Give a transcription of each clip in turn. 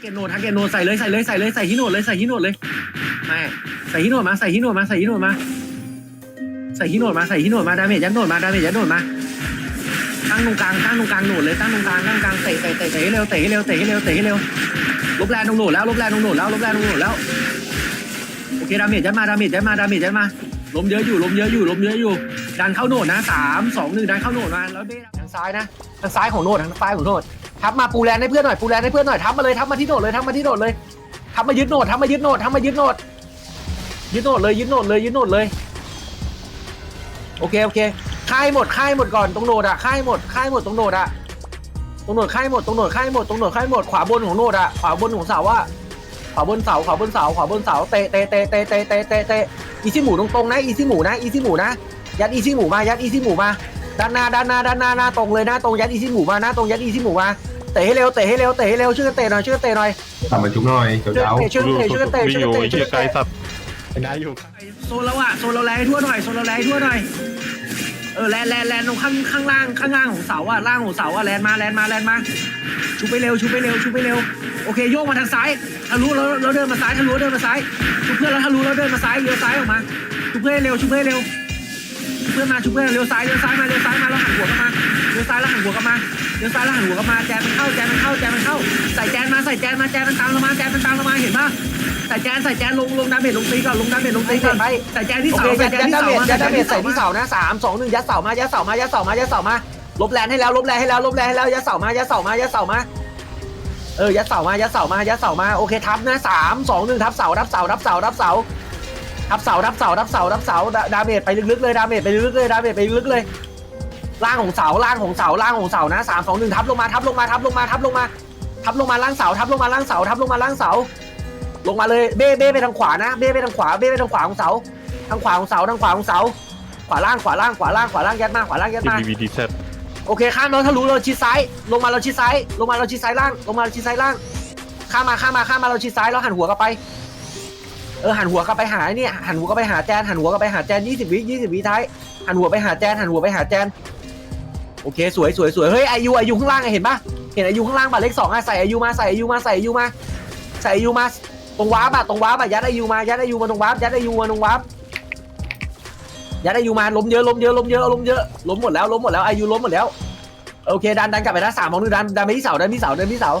เกนโนทักเกนโนใส่เลยใส่เลยใส่เลยใส่ฮิโนดเลยใส่ฮิโนดเลยไม่ใส่ฮิโนดมาใส่ฮิโนดมาใส่ฮิโนดมาใส่ฮิโนดมาใส่ฮิโนดมาดาเมจยัดโนดมาดาเมจยัดโนดมาตั้งตรงกลางตั้งตรงกลางโหนดเลยตั้งตรงกลางตั้งตรงกลางเตะเตะเตะเตะให้เร็วเตะให้เร็วเตะให้เร็วเตะให้เร็วลบแรงตรงโหนดแล้วลบแรงตรงโหนดแล้วลบแรงตรงโหนดแล้วโอเคดาเมจยัดมาดาเมจยัดมาดาเมจยัดมาล้มเยอะอยู่ล้มเยอะอยู่ล้มเยอะอยู่ดันเข้าโหนดนะสามสองหนึ่งดันเข้าโหนดมาแล้วเบ้ทางซ้ายนะทางซ้ายของโหนดทางซ้ายของโหนด ทับมาปูแลนให้เพื่อนหน่อยปูแลนให้เพื่อนหน่อยทับมาเลยทับมาที่โนดเลยทับมาที่โนดเลยทับมายึดโนดทับมายึดโนดทับมายึดโนดยึดโนดเลยยึดโนดเลยยึดโนดเลยโอเคโอเคค่ายหมดค่ายหมดก่อนตรงโนดอะค่ายหมดค่ายหมดตรงโนดอะตรงโนดค่ายหมดตรงโนดค่ายหมดตรงโนดค่ายหมดขวาบนของโนดอะขวาบนของเสาอะขวาบนเสาขวาบนเสาขวาบนเสาเตะเตะเตะเตะเตะเตะเตะอีซี่หมูตรงๆนะอีซี่หมูนะอีซี่หมูนะยัดอีซี่หมูมายัดอีซี่หมูมา ด้านหน้าด้านหน้าด้านหน้าหน้าตรงเลยหน้าตรงยัดอีซี่หมูมาหน้าตรงยัดอีซี่หมูมาเตะให้เร็วเตะให้เร็วเตะให้เร็วช่วยกันเตะหน่อยช่วยกันเตะหน่อยทำมาชุบหน่อยเจ้าช่วยเจ้ากันเตะช่วยกันเตะช่วยกันเตะช่วยกันเตะช่วยกันไกลเตะสัตว์นายอยู่โซนเราอะโซนเราแลให้ทั่วหน่อยโซนเราแลให้ทั่วหน่อยเออแลนแลนแลนตรงข้างข้างล่างข้างล่างของเสาอะล่างของเสาอะแลนมาแลนมาแลนมาชุบไปเร็วชุบไปเร็วชุบไปเร็วโอเคโยกมาทางซ้ายทะลุแล้วแล้วเดินมาซ้ายทะลุเดินมาซ้ายชุบเพื่อนแล้วทะลุแล้วเดินมาซ้ายเลี้ยวซ้ายออกมาชุบเพื่อนให้เร็วชุบเพื่อนให้เร็วชุบ เพื่อนมาชุบเพื่อนเลี้ยวซ้ายเลี้ยวซ้ายมาเลี้ยวซ้ายมาแล้วหันหัวกลับมาเลี้ยวซ้ายแล้วหันหัวกลับมาเลี้ยวซ้ายแล้วหันหัวกลับมาแจนมันเข้าแจนมันเข้าแจนมันเข้าใส่แจนมาใส่แจนมาแจนมันตามเรามาแจนมันตามเรามาเห็นปะใส่แจนใส่แจนลงลงดาเมจลงตีก่อนลงดาเมจลงตีก่อนไปใส่แจนที่โอเสาเคใส่ยัดแจนยัดที่ดาเสาเมจมายัดดาเมจใส่ที่เสานะสามสองหนึ่งยัดเสามายัดเสามายัดเสามายัดเสามาลบแลนให้แล้วลบแลนให้แล้วลบแลนให้แล้วยัดเสามายัดเสามายัดเสามาเออยัดเสามายัดเสามายัดเสามาโอเคทับนะสามสองหนึ่งทับเสาทับเสาทับเสาทับเสา ทับเสาทับเสาทับเสาทับเสาดาเมจไปลึกๆเลยดาเมจไปลึกๆเลยดาเมจไปลึกๆเลยล่างของเสาล่างของเสาล่างของเสานะสามสองหนึ่งทับลงมาทับลงมาทับลงมาทับลงมาทับลงมาล่างเสาทับลงมาล่างเสาทับลงมาล่างเสา ลงมาเลยเบ้เบ้ไปทางขวานะเบ้ไปทางขวาเบ้ไปทางขวาของเสาทางขวาของเสาทางขวาของเสา ขวาล่างขวาล่างขวาล่างขวาล่างยัดมาขวาล่างยัดทีมาวีดีเซตโอเคข้ามเราทะลุเราชิดซ้าย ลงมาเราชิดซ้าย ลงมาเราชิดซ้ายล่าง ลงมาเราชิดซ้ายล่าง ข้ามมาข้ามมาข้ามมาเราชิดซ้ายแล้วหันหัวกลับไป เออหันหัวกลับไปหาไอ้เนี่ยหันหัวกลับไปหาแจนหันหัวกลับไปหาแจนยี่สิบวิยี่สิบวิท้ายหันหัวไปหาแจนหันหัวไปหาแจนโอเคสวยสวยสวยเฮ้ยอายุอายุข้างล่างอะเห็นปะเห็นอายุข้างล่างป่ะเลขสองอะใส่อายุมาใส่อายุมาใส่อายุมาใส่อายุมาตรงวาร์ปอะตรงวาร์ปอะยัดอายุมายัดอายุมาตรงวาร์ปยัดอายุมาตรงวาร์ปยัดอายุมาล้มเยอะล้มเยอะล้มเยอะล้มเยอะล้มหมดแล้วล้มหมดแล้วอายุล้มหมดแล้วโอเคดันดันกลับไปนะสามมองหนึ่งดันดันไปที่เสาดันที่เสาดันที่เสา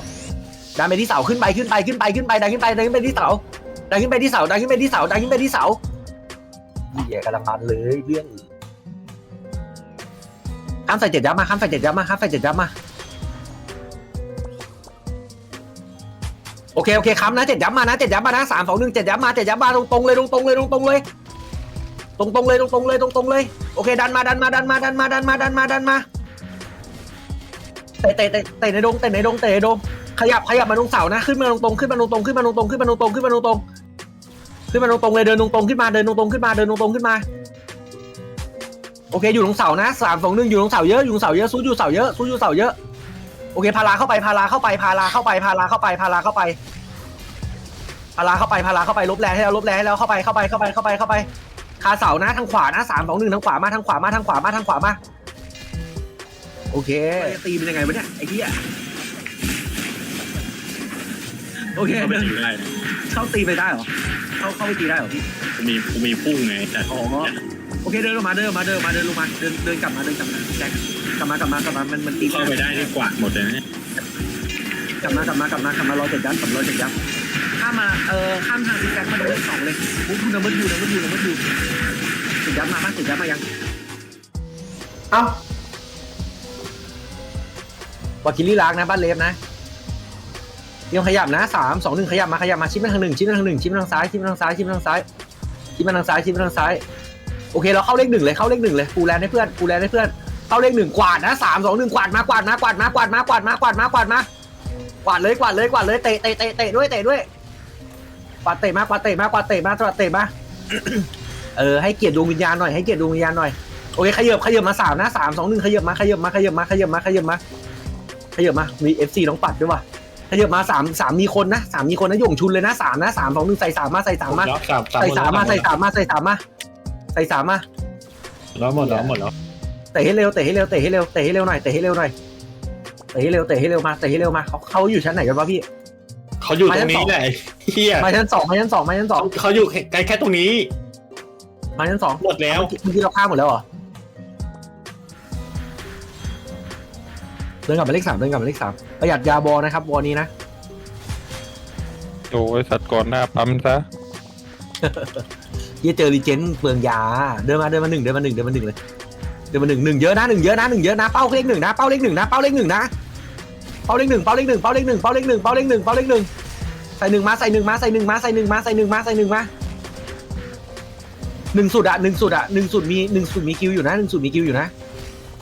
ดันไปที่เสาขึ้นไปขึ้นไปขึ้นไปขึ้นไปดันขึ้นไปดันขึ้นไปที่เสา ดันขึ้นไปที่เสาดันขึ้นไปที่เสาดันขึ้นไปที่เสาเหี้ยกำลังมันเลยเรื่องข้ามใส่เจ็ดยับมาข้ามใส่เจ็ดยับมาข้ามใส่เจ็ดยับมาโอเคโอเคค้ำนะเจ็ดยับมานะเจ็ดยับมานะสามสองหนึ่งเจ็ดยับมาเจ็ดยับมาตรงตรงเลยตรงตรงเลยตรงตรงเลยตรงตรงเลยตรงตรงเลยตรงตรงเลยโอเคดันมาดันมาดันมาดันมาดันมาดันมาดันมาเตะเตะเตะในดงเตะในดงเตะในดงขยับขยับมาตรงเสานะขึ้นมาตรงตรงขึ้นมาตรงตรงขึ้นมาตรงตรงขึ้นมาตรงตรงขึ้นมาตรงตรง ขึ้นมาตรงตรงๆเลยเดินตรงตรงๆขึ้นมาเดินตรงตรงๆขึ้นมาเดินตรงตรงๆขึ้นมา โอเคอยู่ตรงเสานะสามสองหนึ่งอยู่ตรงเสาเยอะอยู่ตรงเสาเยอะสู้อยู่เสาเยอะสู้อยู่เสาเยอะโอเคพาราเข้าไปพาราเข้าไปพาราเข้าไปพาราเข้าไปพาราเข้าไปพาราเข้าไปพาราเข้าไปลบแรงให้แล้วลบแรงให้แล้วเข้าไปเข้าไปเข้าไปเข้าไปเข้าไปคาเสานะทางขวานะสามสองหนึ่งทางขวามาทางขวามาทางขวามาทางขวามาโอเคตีเป็นยังไงวะเนี่ยไอ้เหี้ยโอเคเข้าไปเดินตีได้นะ เข้าตีไปได้เหรอ เข้าเข้าไปตีได้เหรอพี่กูมีกูมีพุ่งไงแต่อ๋อโอเคเดินลงมาเดินลงมาเดินลงมาเดินลงมาเดินเดินกลับมาเดินกลับมาแจ็คกลับมากลับมากลับมามันมันตีเข้าไปได้ที่กวาดหมดเลยนะเนี่ยกลับมากลับมากลับมากลับมารอเจ็ดยัดกลับรอเจ็ดยัดข้ามมาเอ่อข้ามทางซีแจ็คมาโดนสองเลยปุ๊บคุณนัมเบอร์ยูนัมเบอร์ยูนัมเบอร์ยูเจ็ดยัดมาป่ะเจ็ดยัดมายังเอ้าวาคิลี่ล้างนะบ้านเลฟนะ ยังขยับนะสามสองหนึ่งขยับมาขยับมาชิดมาทางหนึ่งชิดมาทางหนึ่งชิดมาทางซ้ายชิดมาทางซ้ายชิดมาทางซ้ายชิดมาทางซ้ายชิดมาทางซ้ายโอเคเราเข้าเลขหนึ่งเลยเข้าเลขหนึ่งเลยปูแลนให้เพื่อนปูแลนให้เพื่อนเข้าเลขหนึ่งกวาดนะสามสองหนึ่งกวาดมากวาดมากวาดมากวาดมากวาดมากวาดมากวาดมากวาดเลยกวาดเลยกวาดเลยเตะเตะเตะเตะด้วยเตะด้วยกวาดเตะมากวาดเตะมากวาดเตะมากวาดเตะมาเออให้เกียรติดวงวิญญาณหน่อยให้เกียรติดวงวิญญาณหน่อยโอเคขยับขยับมาสามนะสามสองหนึ่งขยับมาขยับมาขยับมาขยับมาขยับมาขยับมามีเอฟซีน้องปัดด้วยว่ะ ขยับมาสามสามมีคนนะสามมีคนนะหย่งชุนเลยนะสามนะสามสองหนึ่งใส่สามมาใส่สามมาแล้วสามสามใส่สามมาใส่สามมาใส่สามมาใส่สามมาแล้วหมดแล้วหมดแล้วเตะให้เร็วเตะให้เร็วเตะให้เร็วเตะให้เร็วหน่อยเตะให้เร็วหน่อยเตะให้เร็วเตะให้เร็วมาเตะให้เร็วมาเขาเขาอยู่ชั้นไหนกันวะพี่เขเขาอยู่ตรงนี้แหละไอ้เฮียมาชั้นสองมาชั้นสองมาชั้นสองเขาอยู่ใกล้แค่ตรงนี้ มาชั้นสองหมดแล้วเมื่อกี้เราข้ามหมดแล้วเหรอ ดินกลับมาเลขสามเดินกลับมาเลขสามประหยัดยาบอนะครับวอนี้นะโอ้ยสัตว์ก่อนหน้าปั๊มซะเยี่ยเจอรีเจนเปลืองยา เดินมาเดินมาหนึ่งเดินมาหนึ่งเดินมาหนึ่งเลยเดินมาหนึ่งหนึ่งเยอะนะหนึ่งเยอะนะหนึ่งเยอะนะเป้าเลขหนึ่งนะเป้าเลขหนึ่งนะเป้าเลขหนึ่งนะเป้าเลขหนึ่งเป้าเลขหนึ่งเป้าเลขหนึ่งเป้าเลขหนึ่งเป้าเลขหนึ่งเป้าเลขหนึ่งใส่หนึ่งมาใส่หนึ่งมาใส่หนึ่งมาใส่หนึ่งมาใส่หนึ่งมาใส่หนึ่งมาหนึ่งสุดอะหนึ่งสุดอะหนึ่งสุดมีหนึ่งสุดมีคิวอยู่นะหนึ่งสุดมีคิวอยู่นะ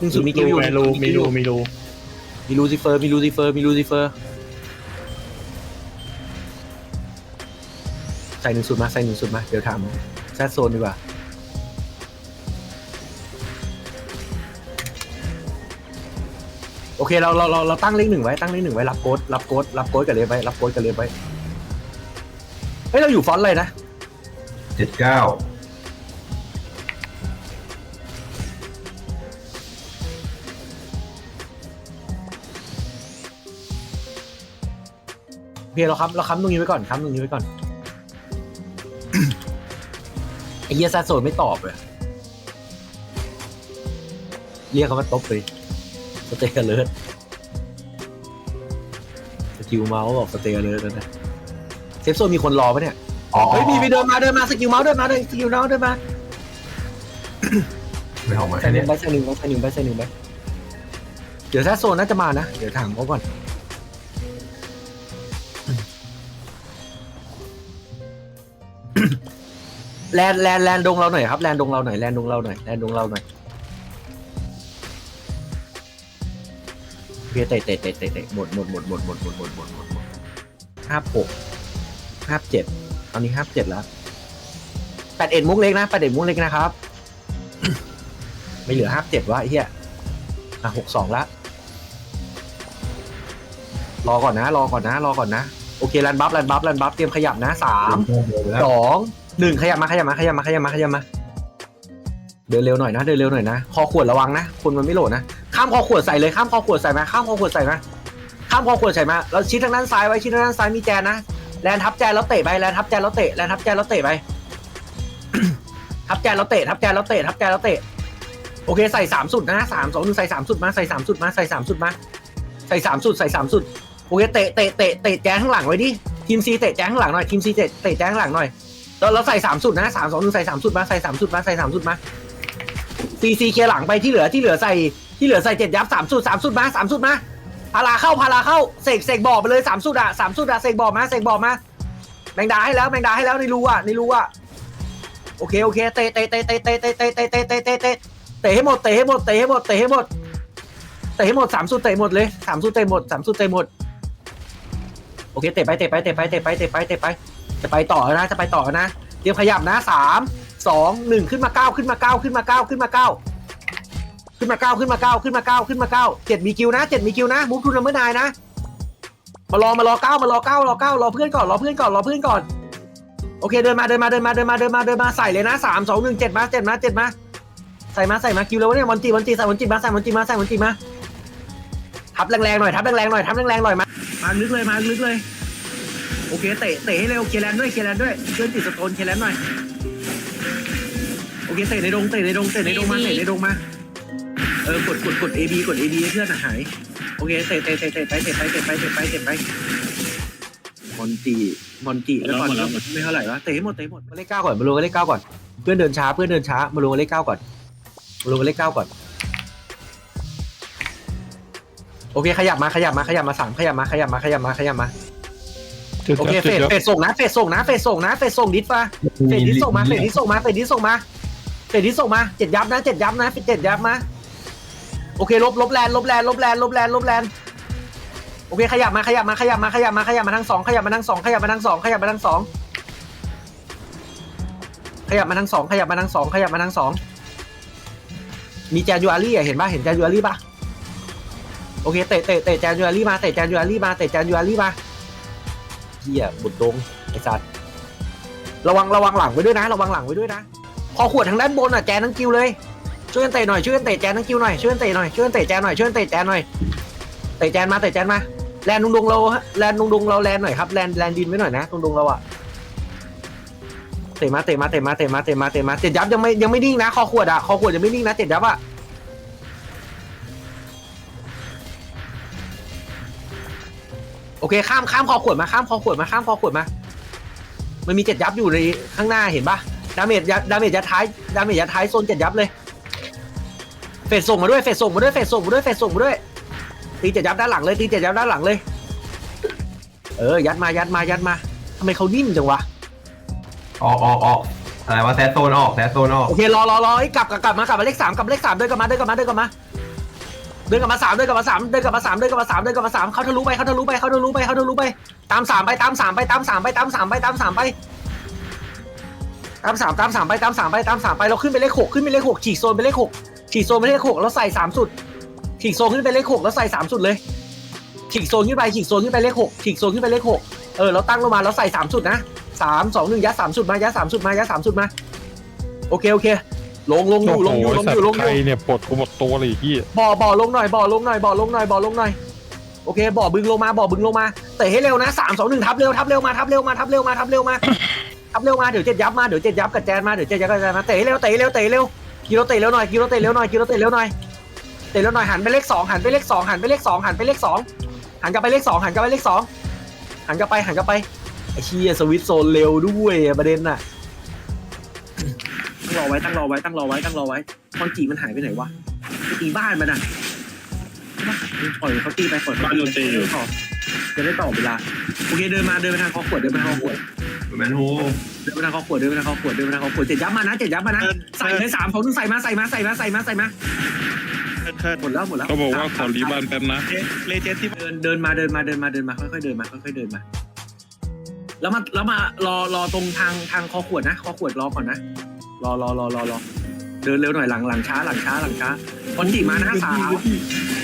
หนึ่งสุดมีคิวอยู่มีรูมีรูมีรู มีลูซิเฟอร์มีลูซิเฟอร์มีลูซิเฟอร์ใส่หนึ่งสุดมาใส่หนึ่งสุดมาเดี๋ยวทำแซดโซนดีกว่าโอเคเราเราเราเราตั้งเลขหนึ่งไว้ตั้งเลขหนึ่งไว้รับโค้ดรับโค้ดรับโค้ดกับเลฟไว้รับโค้ดกับเลฟไว้เฮ้ยเราอยู่ฟอนต์อะไรนะเจ็ดเก้า โอเคเราค้ำเราค้ำตรงนี้ไว้ก่อนค้ำตรงนี้ไว้ก่อน ไอ้เหี้ยซาโซนไม่ตอบเลยเรียกเขามาตบเลยสเตย์เลิร์ดสกิลเมาส์บอกสเตย์เลิร์ดแล้วนะเซฟโซนมีคนรอปะเนี่ยอ๋อเฮ้ยมีมีเดินมาเดินมาสกิลเมาส์เดินมาเดินสกิลเมาส์เดินมาไม่ออกมาใส่แค่หนึ่เนี้งยใบใส่หนึ่งใบใส่หนึ่งใบใส่หนึ่งใบเดี๋ยวแซดโซนน่าจะมานะ เดี๋ยวถามเขาก่อน แลนแลนแลนดงเราหน่อยครับแลนดงเราหน่อยแลนดงเราหน่อยแลนดงเราหน่อยโอเคเตะเตะเตะเตะเตะหมดหมดหมดหมดหมดหมดหมดหมดหมดหมดห้าหกห้าเจ็ดตอนนี้ห้าเจ็ดแล้วแปดเอ็ดมุกเล็กนะแปดเอ็ดมุกเล็กนะครับ ไม่เหลือห้าเจ็ดวะไอ้เหี้ยอะหกสองละรอก่อนนะ รอก่อนนะ รอก่อนนะ โอเครันบัฟรันบัฟรันบัฟเตรียมขยับนะสามสอง หนึ่งขยับมาขยับมาขยับมาขยับมาขยับมา เดินเร็วหน่อยนะ เดินเร็วหน่อยนะคอขวดระวังนะคนมันไม่โหลดนะข้ามคอขวดใส่เลยข้ามคอขวดใส่มาข้ามคอขวดใส่มาข้ามคอขวดใส่มาแล้วชิดทางด้านซ้ายไว้ชิดทางด้านซ้ายมีแจนนะแลนทับแจนแล้วเตะไปแลนทับแจนแล้วเตะแลนทับแจนแล้วเตะไปทับแจนแล้วเตะทับแจนแล้วเตะทับแจนแล้วเตะโอเคใส่สามสุดนะสามสองหนึ่งใส่สามสุดมาใส่สามสุดมาใส่สามสุดมาใส่สามสุดใส่สามสุดโอเคเตะเตะเตะเตะแจนข้างหลังไว้ดิทีมซีเตะแจนข้างหลังหน่อยทีมซีเตะเตะแจนข้างหลังหน่อย เราเราใส่สามสุดนะสามสองหนึ่งใส่สามสุดมาใส่สามสุดมาใส่สามสุดมาซีซีเคหลังไปที่เหลือที่เหลือใส่ที่เหลือใส่เจ็ดยับสามสุดสามสุดมาสามสุดมาพาราเข้าพาราเข้าเสกเสกบอกไปเลยสามสุดอะสามสุดอะเสกบอกมาเสกบอกมาแมงดาให้แล้วแมงดาให้แล้วในรูอะในรูอะโอเคโอเคเตะเตะเตะเตะเตะเตะเตะเตะเตะเตะเตะเตะเตะให้หมดเตะให้หมดเตะให้หมดเตะให้หมดเตะให้หมดสามสุดเตะหมดเลยสามสุดเตะหมดสามสุดเตะหมดโอเคเตะไปเตะไปเตะไปเตะไปเตะไปเตะไป จะไปต่อนะ จะไปต่อนะ เตรียมขยับนะสามสองหนึ่งขึ้นมาเก้าขึ้นมาเก้าขึ้นมาเก้าขึ้นมาเก้าขึ้นมาเก้าขึ้นมาเก้าขึ้นมาเก้าขึ้นมาเก้าเจ็ดมีคิวนะเจ็ดมีคิวนะมูฟทูนัมเบอร์นายนะ มารอมารอเก้ามารอเก้ารอเก้ารอเพื่อนก่อนรอเพื่อนก่อนรอเพื่อนก่อนโอเคเดินมาเดินมาเดินมาเดินมาเดินมาเดินมาใส่เลยนะสามสองหนึ่งเจ็ดมาเจ็ดมาเจ็ดมาใส่มาใส่มาคิวแล้วเนี่ยมอนจีมอนจีใส่มอนจีมาใส่มอนจีมาใส่มอนจีมาทับแรงๆหน่อยทับแรงๆหน่อยทับแรงๆหน่อยมามาลึกเลยมาลึกเลย โอเคเตะเตะให้เร็วเคลียร์แลนด์ด้วยเคลียร์แลนด์ด้วยเพื่อนติดสโตนเคลียร์แลนด์หน่อยโอเคเตะในดงเตะในดงเตะในดงมาเตะในดงมาเออกดกดกด A B กด A B ให้เพื่อนอะหายโอเคเตะเตะเตะเตะไปเตะไปเตะไปเตะไปเตะไปมอนจีมอนจีแล้วก่อนไม่เท่าไหร่วะเตะให้หมดเตะให้หมดมาเลขเก้าก่อนมาลงกันเลขเก้าก่อนเพื่อนเดินช้าเพื่อนเดินช้ามาลงกันเลขเก้าก่อนมาลงกันเลขเก้าก่อนโอเคขยับมาขยับมาขยับมาสามขยับมาขยับมาขยับมาขยับมา จุดโอยับเคจุเฟดดยับเฟดส่งนะเฟดส่งนะเฟดส่งนะเฟดส่งดิสมาเฟดดิสส่งมาเฟดดิสส่งมาเฟดดิสส่งมาเฟดดิสส่งมาเจ็ดยับนะเจ็ดยับนะเจ็ดยับมาโอเคลบลบแลนลบแลนลบแลนลบแลนลบแลนโอเคขยับมาขยับมาขยับมาขยับมาขยับมาทั้งสองขยับมาทั้งสองขยับมาทั้งสองขยับมาทั้งสองขยับมาทั้งสองขยับมาทั้งสองขยับมาทั้งสองมีแจนยูอารี่อะเห็นป่ะเห็นแจนยูอารี่ป่ะโอเคเตะเตะเตะแจนยูอารี่มาเตะแจนยูอารี่มาเตะแจนยูอารี่มาเฮียบุดดงไอ้สัตว์ระวังระวังหลังไว้ด้วยนะ ระวังหลังไว้ด้วยนะ พอขวดทางด้านบนอะแจนทั้งคิวเลย ช่วยกันเตะหน่อยช่วยกันเตะแจนทั้งคิวหน่อยช่วยกันเตะหน่อยช่วยกันเตะแจนหน่อยช่วยกันเตะแจนหน่อยเตะแจนมาเตะแจนมาแลนดุงดงเราแลนดุงดงเราแลนหน่อยครับแลนแลนดินไว้หน่อยนะดงดงเราอะเตะมาเตะมาเตะมาเตะมาเตะมาเตะมาเจ็ดยับยังไม่ยังไม่นิ่งนะคอขวดอะคอขวดยังไม่นิ่งนะเจ็ดยับอะ โอเคข้ามข้ามคอขวดมาข้ามคอขวดมาข้ามคอขวดมา มันมีเจ็ดยับอยู่ในข้างหน้าเห็นปะดาเมจยัดดาเมจยัดท้ายดาเมจยัดท้ายโซนเจ็ดยับเลยเฟดส่งมาด้วยเฟดส่งมาด้วยเฟดส่งมาด้วยเฟดส่งมาด้วยตีเจ็ดยับด้านหลังเลยตีเจ็ดยับด้านหลังเลย เออยัดมายัดมายัดมาทำไมเขานิ่มจังวะออกออกออกอะไรวะแซดโซนออกแซดโซนออกโอเครอรอรอเอ้ยกลับกลับกลับมากลับมาเลขสามกลับมาเลขสามเดินกลับมาเดินกลับมาเดินกลับมา เดินกลับมาสามเดินกลับมาสามเดินกลับมาสามเดินกลับมาสามเดินกลับมาสามเขาทะลุไปเขาทะลุไปเขาทะลุไปเขาทะลุไป ตามสามไปตามสามไปตามสามไปตามสามไปตามสามไป ตามสามตามสามไปตามสามไปตามสามไปเราขึ้นไปเลขหกขึ้นไปเลขหกฉีกโซนไปเลขหกฉีกโซนไปเลขหกแล้วใส่สามสุดฉีกโซนขึ้นไปเลขหกแล้วใส่สามสุดเลยฉีกโซนขึ้นไปฉีกโซนขึ้นไปเลขหกฉีกโซนขึ้นไปเลขหกเออเราตั้งลงมาแล้วใส่สามสุดนะสามสองหนึ่งยัดสามสุดมายัดสามสุดมายัดสามสุดมาโอเคโอเค ลงลงอโอ้ยู่ลงอโหยู่ลงสัอตยู่ลงว์อใครยู่เนี่ยปลดกูหมดตัวเลยไอ้เหี้ยบ่อบ่อลงหน่อยบ่อลงหน่อยบ่อลงหน่อยบ่อลงหน่อยบ่อลงหน่อยโอเคบ่อบึงลงมาบ่อบึงลงมาเตะให้เร็วนะสามสองหนึ่งทับเร็วทับเร็วมาทับเร็วมาทับเร็วมาทับเร็วมาทับเร็วมาเดี๋ยวเจ็ดยับมาเดี๋ยวเจ็ดยับกับแจนมาเดี๋ยวเจ็ดยับกับแจนมาเตะให้เร็วเตะให้เร็วเตะให้เร็วกิโลเตะเร็วหน่อยกิโลเตะเร็วหน่อยกิโลเตะเร็วหน่อยเตะเร็วหน่อยหันไปเลขสองหันไปเลขสองหันไปเลขสองหันไปเลขสองหันกลับไปเลขสองหันกลับไปเลขสองหันกลับไปหันกลับไปไอ้เชี่ยสวิตช์โซนเร็วด้วยอะประเด็นน่ะตั้ง รอไว้ตั้งรอไว้ตั้งรอไว้ตั้งรอไว้คอนจีมันหายไปไหนวะไปตีบ้านมันอะปล่อยเขาตีไปปล่อยเขาบ้านโดนตีอยู่ต่อจะได้ต่อเวลาโอเคเดินมาเดินไปทางคอขวดเดินไปทางคอขวดแมนโฮเดินไปทางคอขวดเดินไปทางคอขวดเดินไปทางคอขวดเจ็ดยับมานะเจ็ดยับมานะใส่เลยสามเขาต้องใส่มาใส่มาใส่มาใส่มาใส่มาหมดแล้วหมดแล้วเขาบอกว่าขอรีบ้านแป๊บนะเลเจนที่เดินเดินมาเดินมาเดินมาเดินมาค่อยๆเดินมาค่อยๆเดินมาแล้วมาแล้วมารอรอตรงทางทางคอขวดนะคอขวดรอก่อนนะ รอรอรอรอรอเดินเร็วหน่อยหลังหลังช้าหลังช้าหลังช้าบอลจีมานะสาม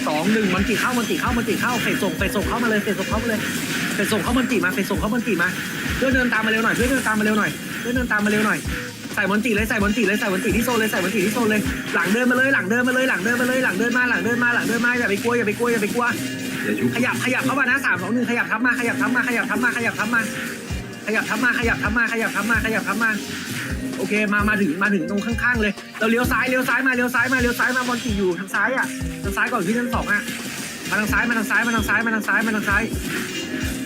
สองหนึ่งบอลจีเข้าบอลจีเข้าบอลจีเข้าเฟสส่งเฟสส่งเข้ามาเลยเฟสส่งเข้ามาเลยเฟสส่งเข้าบอลจีมาเฟสส่งเข้าบอลจีมาเพื่อนเดินตามมาเร็วหน่อยเพื่อนเดินตามมาเร็วหน่อยเพื่อนเดินตามมาเร็วหน่อยใส่บอลจีเลยใส่บอลจีเลยใส่บอลจีที่โซนเลยใส่บอลจีที่โซนเลยหลังเดินมาเลยหลังเดินมาเลยหลังเดินมาเลยหลังเดินมาหลังเดินมาหลังเดินมาอย่าไปกลัวอย่าไปกลัวอย่าไปกลัวเดี๋ยวชุบขยับขยับเข้ามานะสามสองหนึ่งขยับทับมาขยับทับมาขยับทับมาขยับทับมาขยับทับมาขยับทับมาขยับทับมาขยับทับมาโอเคมามาถึงมาถึงตรงข้างๆเลย เราเลี้ยวซ้ายเลี้ยวซ้ายมาเลี้ยวซ้ายมาเลี้ยวซ้ายมาบอลตีอยู่ทางซ้ายอะทางซ้ายก่อนที่ชั้นสองอะมาทางซ้ายมาทางซ้ายมาทางซ้ายมาทางซ้ายมาทางซ้าย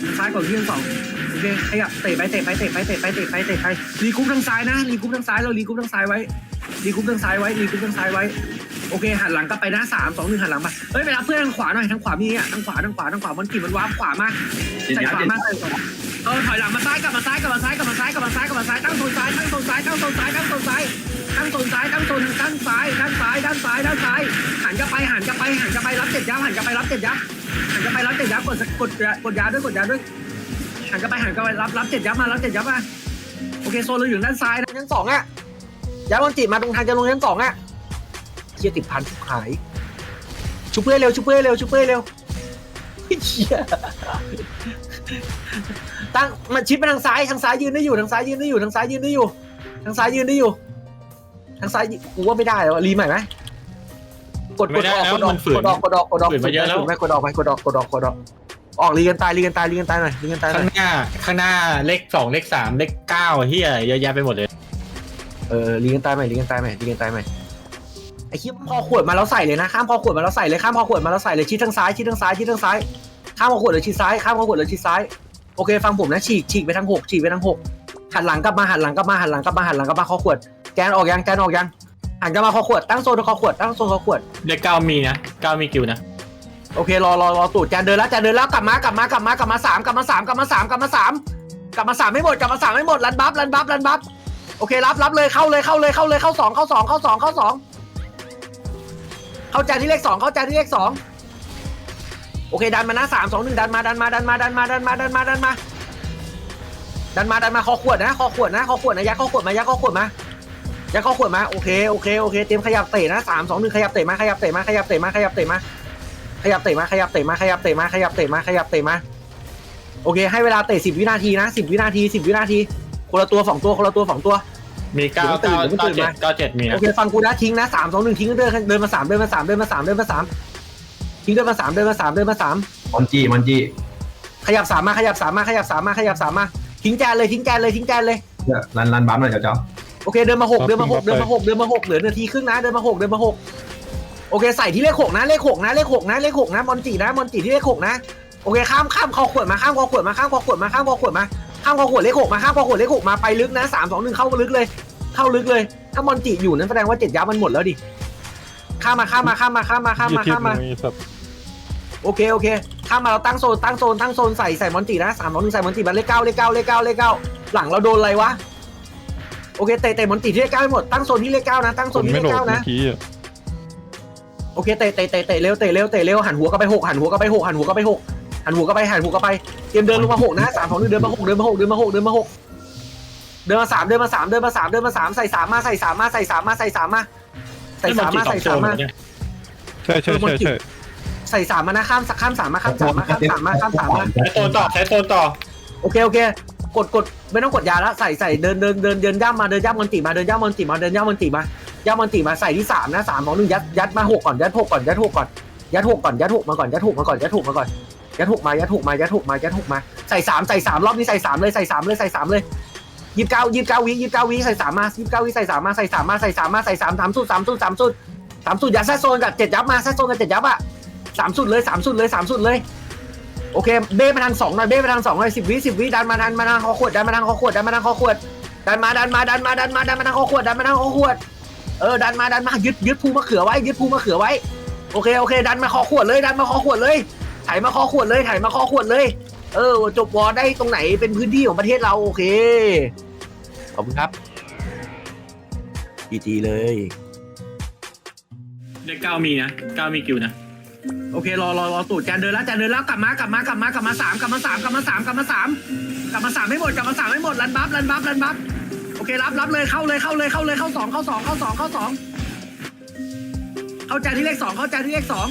ทางซ้ายก่อนที่ชั้นสองโอเคขยับเตะไปเตะไปเตะไปเตะไปเตะไปเตะไปรีกรุ๊ปทางซ้ายนะรีกรุ๊ปทางซ้ายเรารีกรุ๊ปทางซ้ายไว้รีกรุ๊ปทางซ้ายไว้รีกรุ๊ปทางซ้ายไว้โอเคหันหลังกลับไปนะสามสองหนึ่งหันหลังมาเฮ้ยไปรับเพื่อนทางขวาหน่อยทางขวามีอะทางขวาทางขวาทางขวามันกี่มันวาร์ปขวามาใส่ขวามาใส่ขวา เออถอยหลังมาซ้ายกลับมาซ้ายกลับมาซ้ายกลับมาซ้ายกลับมาซ้ายกลับมาซ้ายตั้งโซนซ้ายตั้งโซนซ้ายตั้งโซนซ้ายตั้งโซนซ้ายตั้งโซนซ้ายตั้งโซนด้านซ้ายด้านซ้ายด้านซ้ายด้านซ้ายหันกลับไปหันกลับไปหันกลับไปรับเจ็ดยับหันกลับไปรับเจ็ดยับหันกลับไปรับเจ็ดยับกดกดกดยาด้วยกดยาด้วยหันกลับไปหันกลับไปรับรับเจ็ดยับมารับเจ็ดยับมาโอเคโซนเราอยู่ด้านซ้ายนะชั้นสองอะย้ายบอลจีมาตรงทางจะลงชั้นสองอะเชี่ยติดพันทุกหายชุบเพื่อเร็วชุบเพื่อเร็วชุบเพื่อเร็วเชี่ย ตั้งมันชิดไปทางซ้ายทางซ้ายยืนได้อยู่ทางซ้ายยืนได้อยู่ทางซ้ายยืนได้อยู่ทางซ้ายยืนได้อยู่ทางซ้ายกูว่าไม่ได้แล้วอะรีใหม่ไหมกดกไม่ดได้ออกแล้วกดออมักนฝืนกดออกกดออกกดออกฝืนมาเยอะแล้ว ฝืนไหมกดออกไปกดออกกดออกกดออกออกรีกันตายรีกันตายรีกันตายหน่อยรีกันตายหน่ข้าอยงหน้าข้างหน้าเลขสองเลขสามเลขเก้าเฮียเยอะแยะไปหมดเลย เออรีกันตายใหม่รีกันตายใหม่รีกันตายใหม่ไอ้ขี้ยพอขวดมาแล้วใส่เลยนะข้ามพอขวดมาแล้วใส่เลยข้ามพอขวดมาแล้วใส่เลยชิดทางซ้ายชิดทางซ้ายชิดทางซ้ายข้ามพอขวดเลยชิดซ้ายข้ามพอขวดเลยชิดซ้าย โอเคฟังผมนะฉีกฉีกไปทางหกฉีกไปทางหกหันหลังกลับมาหันหลังกลับมาหันหลังกลับมาหันหลังกลับมาคอขวดแกนออกยังแกนออกยังหันกลับมาคอขวดตั้งโซนคอขวดตั้งโซนคอขวดเลขเก้ามีนะเก้ามีกิวนะโอเครอรอรอตูดแกนเดินแล้วแกนเดินแล้วกลับมากลับมากลับมากลับมาสามกลับมาสามกลับมาสามกลับมาสามกลับมาสามไม่หมดกลับมาสามไม่หมดรันบัฟรันบัฟรันบัฟโอเครับรับเลยเข้าเลยเข้าเลยเข้าเลยเข้าสองเข้าสองเข้าสองเข้าสองเข้าใจที่เลขสองเข้าใจที่เลขสอง โอเคดันมานะสามสองหนึ่งดันมาดันมาดันมาดันมาดันมาดันมาดันมาดันมาดันมาคอขวดนะคอขวดนะคอขวดนะยัดคอขวดมายัดคอขวดมายัดคอขวดมาโอเคโอเคโอเคเตรียมขยับเตะนะสามสองหนึ่งขยับเตะมาขยับเตะมาขยับเตะมาขยับเตะมาขยับเตะมาขยับเตะมาขยับเตะมาขยับเตะมาขยับเตะมาโอเค ให้เวลาเตะสิบวินาทีนะสิบวินาทีสิบวินาทีคนละตัวสองตัวคนละตัวสองตัวมีเก้าเดี๋ยวเก้ามันตื่นเก้าเดี๋ยวมันตื่เจ็นดมาเก้าเจ็ดมีโอนะเคฟังกูนะทิ้งนะสามสองหนึ่งทิ้งเดินเดินมาสามเดินมาสามเดินมาสามเดินมาสาม ทิ้งเดินมาสามเดินมาสามเดินมาสามมอนจีมอนจีขยับสามมาขยับสามมาขยับสามมาขยับสามมาทิ้งแจนเลยทิ้งแจนเลยทิ้งแจนเลยเนี่ยรันรันบัฟหน่อยเจ้าเจ้าโอเคเดินมาหกเดินมาหกเดินมาหกเดินมาหกเหลือนาทีครึ่งนะเดินมาหกเดินมาหกโอเคใส่ที่เลขหกนะเลขหกนะเลขหกนะเลขหกนะมอนจีนะมอนจีที่เลขหกนะโอเคข้ามข้ามคอขวดมาข้ามคอขวดมาข้ามคอขวดมาข้ามคอขวดมาข้ามคอขวดเลขหกมาข้ามคอขวดเลขหกมาไปลึกนะสามสองหนึ่งเข้าลึกเลย เข้าลึกเลย ถ้ามอนจีอยู่นั้นแสดงว่าเจ็ดยับมันหมดแล้วดิข้ามมาข้ามมาข้ามมาข้ามมาข้ามมาเหี้ยข้ามมา โอเคโอเคข้ามมาเราตั้งโซนตั้งโซนตั้งโซนใส่ใส่มอนจีนะสามสองหนึ่งใส่มอนจีมาเลขเก้าเลขเก้าเลขเก้าเลขเก้าหลังเราโดนอะไรวะโอเคเตะเตะมอนจีที่เลขเก้าให้หมดตั้งโซนที่เลขเก้านะตั้งโซคนนที่ไม่เลโหลขดเก้าเมื่นะอกี้อะโอเคเตะเตะเตะเตะเร็วเตะเร็วเตะเร็วหันหัวก็ไปหกหันหัวก็ไปหกหันหัวก็ไปหกหันหัวก็ไปหันหัวก็ไปเตรียมเดินลงมาหกนะสามสองหนึ่งเดินมาหกเดินมาหกเดินมาหกเดินมาหกเดินมาสามเดินมาสามเดินมาสามเดินมาสามใส่สามมาใส่สามมาใส่สามมาใส่สามมาใส่สามมาใส่สามมาใช่ใช่ใช่ ใช่ใส่สามมานะข้ามข้ามสามมาข้ามสามมาข้ามสามมาข้ามสามมาใช้โซนต่อใช้โซนต่อโอเคโอเค กดกดไม่ต้องกดยาแล้วใส่ใส่เดินเดินเดินเดินย่ำมาเดินย่ำมันติมาเดินย่ำมันติมาเดินย่ำมันติมาย่ำมันติมาใส่ที่สามนะสามสองหนึ่งยัดยัดมาหกก่อนยัดหกก่อนยัดหกก่อนยัดหกก่อนยัดหกมาก่อนยัดหกมาก่อนยัดหกมาก่อนยัดหกมายัดหกมายัดหกมายัดหกมาใส่สามใส่สามรอบนี้ใส่สามเลยใส่สามเลยใส่สามเลยยี่สิบเก้ายี่สิบเก้าวิยี่สิบเก้าวิใส่สามมายี่สิบเก้าวิใส่สามมาใส่สามมาใส่สามมาใส่สามสามสุดสามสุดสามสุดสามสุดอย่าแซ่โซนกับเจ็ดยับมาแซ่โซนกับเจ็ดยับอะ สามสุดเลยสามสุดเลยสามสุดเลย โอเค เบ้มาทางสองหน่อยเบ้มาทางสองหน่อยสิบวิสิบวิดันมาดันมาทางคอขวดดันมาทางคอขวดดันมาทางคอขวดดันมาดันมาดันมาดันมาดันมาทางคอขวดดันมาทางคอขวดเออดันมาดันมายึดยึดภูมะเขือไว้ยึดภูมะเขือไว้โอเคโอเค ดันมาคอขวดเลยดันมาคอขวดเลยถ่ายมาคอขวดเลยถ่ายมาคอขวดเลย เออ จบวอได้ตรงไหนเป็นพื้นที่ของประเทศเราโอเคขอบคุณครับจีจีเลยเลขเก้ามีนะเก้ามีกิวนะ โอเครอรอรอตูดแจนเดินแล้วแจนเดินแล้วกลับมากลับมากลับมากลับมาสามกลับมาสามกลับมาสามกลับมาสามกลับมาสามให้หมดกลับมาสามให้หมดรันบัฟรันบัฟรันบัฟโอเครับรับเลยเข้าเลยเข้าเลยเข้าเลยเข้าสองเข้าสองเข้าสองเข้าสองเข้าแจนที่เลขสองเข้าแจนที่เลขสอง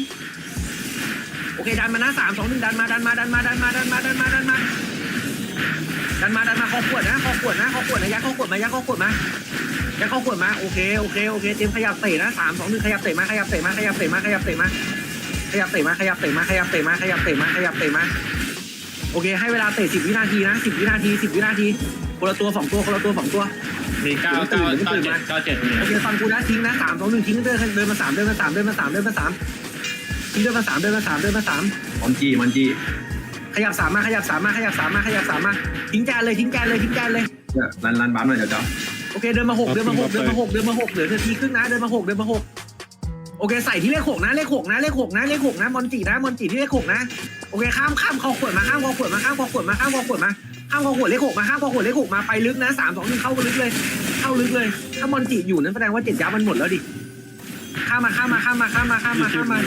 โอเคดันมานะสามสองหนึ่งดันมาดันมาดันมาดันมาดันมาดันมาดันมาดันมาดันมาคอขวดนะคอขวดนะคอขวดนะยัดคอขวดมายัดคอขวดมายัดคอขวดมาโอเคโอเคโอเคเตรียมขยับเตะนะสามสองหนึ่งขยับเตะมาขยับเตะมาขยับเตะมาขยับเตะมา ขยับเตะมาขยับเตะมาขยับเตะมาขยับเตะมาขยับเตะมาโอเค ให้เวลาเตะสิบวินาทีนะสิบวินาทีสิบวินาทีคนละตัวสองตัวคนละตัวสองตัวมีเก้าเก้าเก้าเจ็ดเก้าเจ็ดมีโอเคฟังกูนะทิ้งนะสามสองหนึ่งทิ้งเดินเดินมาสามเดินมาสามเดินมาสามเดินมาสามทิ้งเดินมาสามเดินมาสามเดินมาสามมอนจีมอนจีขยับสามมาขยับสามมาขยับสามมาขยับสามมาทิ้งแกนเลยทิ้งแกนเลยทิ้งแกนเลยเนี่ยรันรันบัฟหน่อยเจ้าเจ้าโอเคเดินมาหกเดินมาหกเดินมาหกเดินมาหกเหลือนาทีครึ่งนะเดินมาหกเดินมาหก โอเคใส่ที่เลขหกนะเลขหกนะเลขหกนะเลขหกนะมอนจีนะมอนจีที่เลขหกนะโอเคข้ามข้ามคอขวดมาข้ามคอขวดมาข้ามคอขวดมาข้ามคอขวดมาข้ามคอขวดเลขหกมาข้ามคอขวดเลขหกมาไปลึกนะสามสองหนึ่งเข้าลึกเลย เข้าลึกเลย ถ้ามอนจีอยู่นั้นแสดงว่าเจ็ดยับมันหมดแล้วดิข้ามมาข้ามมาข้ามมาข้ามมาข้ามมาข้ามมา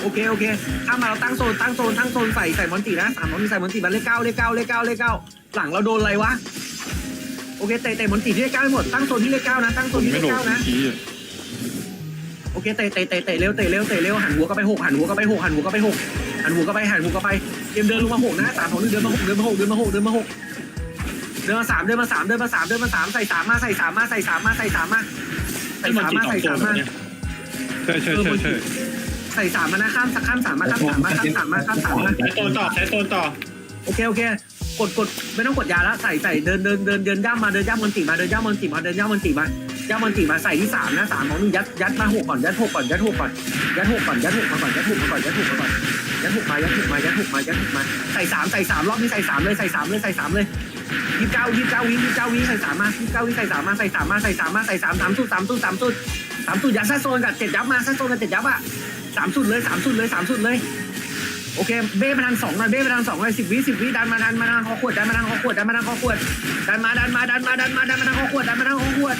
โอเคโอเคข้ามมาเราตั้งโซนตั้งโซนตั้งโซนใส่ใส่มอนจีนะสามสองหนึ่งใส่มอนจีมาเลขเก้าเลขเก้าเลขเก้าเลขเก้าหลังเราโดนอะไรวะโอเคเตะเตะมอนจีที่เลขเก้าให้หมดตั้งโซนที่เลขเก้านะตั้งโซนที่เลขเก้านะ โอเคเตะเตะเตะเตะเร็วเตะเร็วเตะเร็วหันหัวก็ไปหกหันหัวก็ไปหกหันหัวก็ไปหกหันหัวก็ไปหันหัวก็ไปเตรียมเดินลงมาหกนะสามสองหนึ่งเดินมาหกเดินมาหกเดินมาหกเดินมาหกเดินมาสามเดินมาสามเดินมาสามเดินมาสามใส่สามมาใส่สามมาใส่สามมาใส่สามมาใส่ไอ้มันสามจีมาสองใส่ตัวสามมาเนี่ยใช่ใช่ใช่ใช่ใส่สามมานะข้ามข้ามสามมาข้ามสามมาข้ามสามมาข้ามสามมาใช้โซนต่อใช้โซนต่อโอเคโอเคกดกดไม่ต้องกดยาแล้วใส่ใส่เดินเดินเดินเดินย่ำมาเดินย่ำมันติมาเดินย่ำมันติมาเดินย่ำมันติมา ย่ำมันติมาใส่ที่สามนะสามของหนึ่งยัดยัดมาหกก่อนยัดหกก่อนยัดหกก่อนยัดหกก่อนยัดหกมาก่อนยัดหกมาก่อนยัดหกมาก่อนยัดหกมายัดหกมายัดหกมายัดหกมาใส่สามใส่สามรอบนี้ใส่สามเลยใส่สามเลยใส่สามเลยยี่สิบเก้ายี่สิบเก้าวิยี่สิบเก้าวิใส่สามมายี่สิบเก้าวิใส่สามมาใส่สามมาใส่สามมาใส่สามสามสุดสามสุดสามสุดสามสุดยัดซ่โซนกับเจ็ดยับมาซ่โซนกับเจ็ดยับอะสามสุดเลยสามสุดเลยสามสุดเลยโอเคเบ้มาทางสองหน่อยเบ้มาทางสองหน่อยสิบวิสิบวิดันมาดันมาทางคอขวดดันมาทางคอขวดดันมาทางคอขวดดันมาดันมาดันมาดันมาดันมาทางคอขวดดันมาทางคอขวด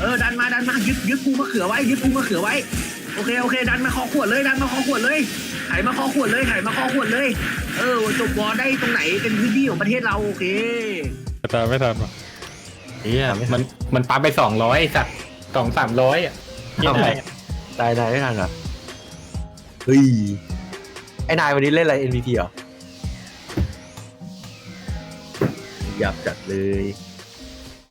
เออดันมาดันมายึดยึดภูมะเขือไว้ยึดภูมะเขือไว้โอเคโอเค ดันมาคอขวดเลยดันมาคอขวดเลยไถมาคอขวดเลยไถมาคอขวดเลย เออจบวอได้ตรงไหนเป็นพื้นที่ของประเทศเราโอเคตามไม่ทันว่ะเฮียมันมันปั๊มไปสองร้อยสัตว์สองสามร้อยอะเหี้ยอะไรอะตายตายไม่ทันเหรอเฮ้ยไอ้นายวันนี้เล่นอะไร NVP เหรอยับจัดเลย